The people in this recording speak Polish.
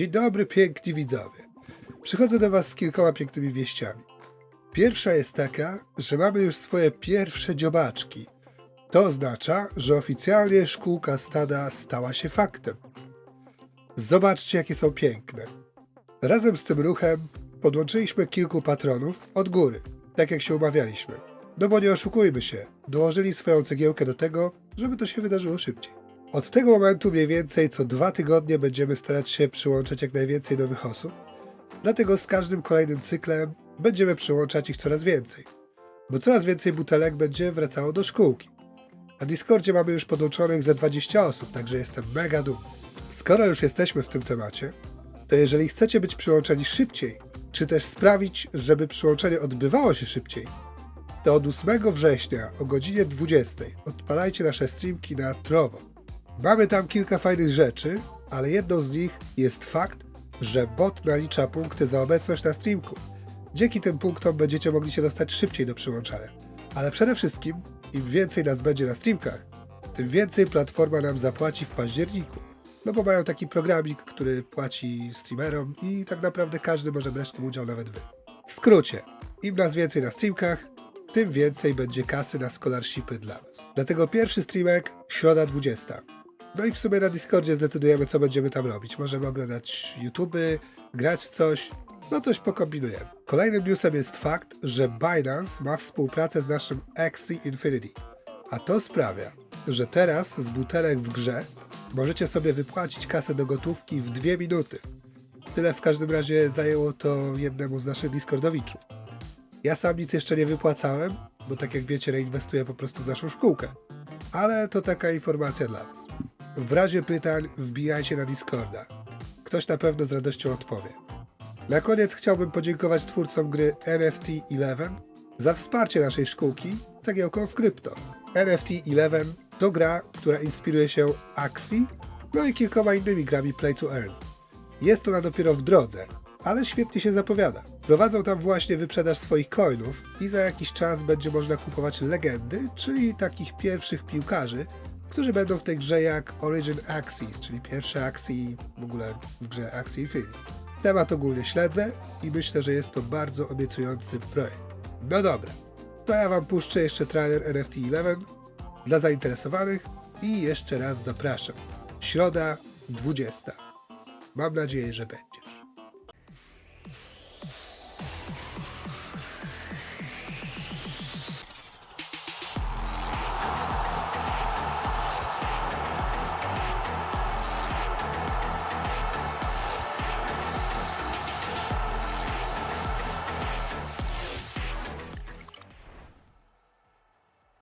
Dzień dobry, piękni widzowie. Przychodzę do Was z kilkoma pięknymi wieściami. Pierwsza jest taka, że mamy już swoje pierwsze dziobaczki. To oznacza, że oficjalnie szkółka stada stała się faktem. Zobaczcie, jakie są piękne. Razem z tym ruchem podłączyliśmy kilku patronów od góry, tak jak się umawialiśmy. No bo nie oszukujmy się, dołożyli swoją cegiełkę do tego, żeby to się wydarzyło szybciej. Od tego momentu mniej więcej co dwa tygodnie będziemy starać się przyłączać jak najwięcej nowych osób, dlatego z każdym kolejnym cyklem będziemy przyłączać ich coraz więcej, bo coraz więcej butelek będzie wracało do szkółki. Na Discordzie mamy już podłączonych ze 20 osób, także jestem mega dumny. Skoro już jesteśmy w tym temacie, to jeżeli chcecie być przyłączeni szybciej, czy też sprawić, żeby przyłączenie odbywało się szybciej, to od 8 września o godzinie 20 odpalajcie nasze streamki na Trovo. Mamy tam kilka fajnych rzeczy, ale jedną z nich jest fakt, że bot nalicza punkty za obecność na streamku. Dzięki tym punktom będziecie mogli się dostać szybciej do przyłączania. Ale przede wszystkim, im więcej nas będzie na streamkach, tym więcej platforma nam zapłaci w październiku. No bo mają taki programik, który płaci streamerom i tak naprawdę każdy może brać w tym udział, nawet wy. W skrócie, im nas więcej na streamkach, tym więcej będzie kasy na scholarshipy dla was. Dlatego pierwszy streamek, środa 20. No i w sumie na Discordzie zdecydujemy, co będziemy tam robić. Możemy oglądać YouTube, grać w coś, no coś pokombinujemy. Kolejnym newsem jest fakt, że Binance ma współpracę z naszym Axie Infinity. A to sprawia, że teraz z butelek w grze możecie sobie wypłacić kasę do gotówki w dwie minuty. Tyle w każdym razie zajęło to jednemu z naszych Discordowiczów. Ja sam nic jeszcze nie wypłacałem, bo tak jak wiecie, reinwestuję po prostu w naszą szkółkę. Ale to taka informacja dla Was. W razie pytań wbijajcie na Discorda. Ktoś na pewno z radością odpowie. Na koniec chciałbym podziękować twórcom gry NFT 11 za wsparcie naszej szkółki cegiełką w krypto. NFT 11 to gra, która inspiruje się Axie, no i kilkoma innymi grami Play to Earn. Jest ona dopiero w drodze, ale świetnie się zapowiada. Prowadzą tam właśnie wyprzedaż swoich coinów i za jakiś czas będzie można kupować legendy, czyli takich pierwszych piłkarzy, którzy będą w tej grze jak Origin Axis, czyli pierwsze Axie w ogóle w grze Axie Infinity. Temat ogólnie śledzę i myślę, że jest to bardzo obiecujący projekt. No dobra, to ja wam puszczę jeszcze trailer NFT 11 dla zainteresowanych i jeszcze raz zapraszam. Środa 20. Mam nadzieję, że będzie.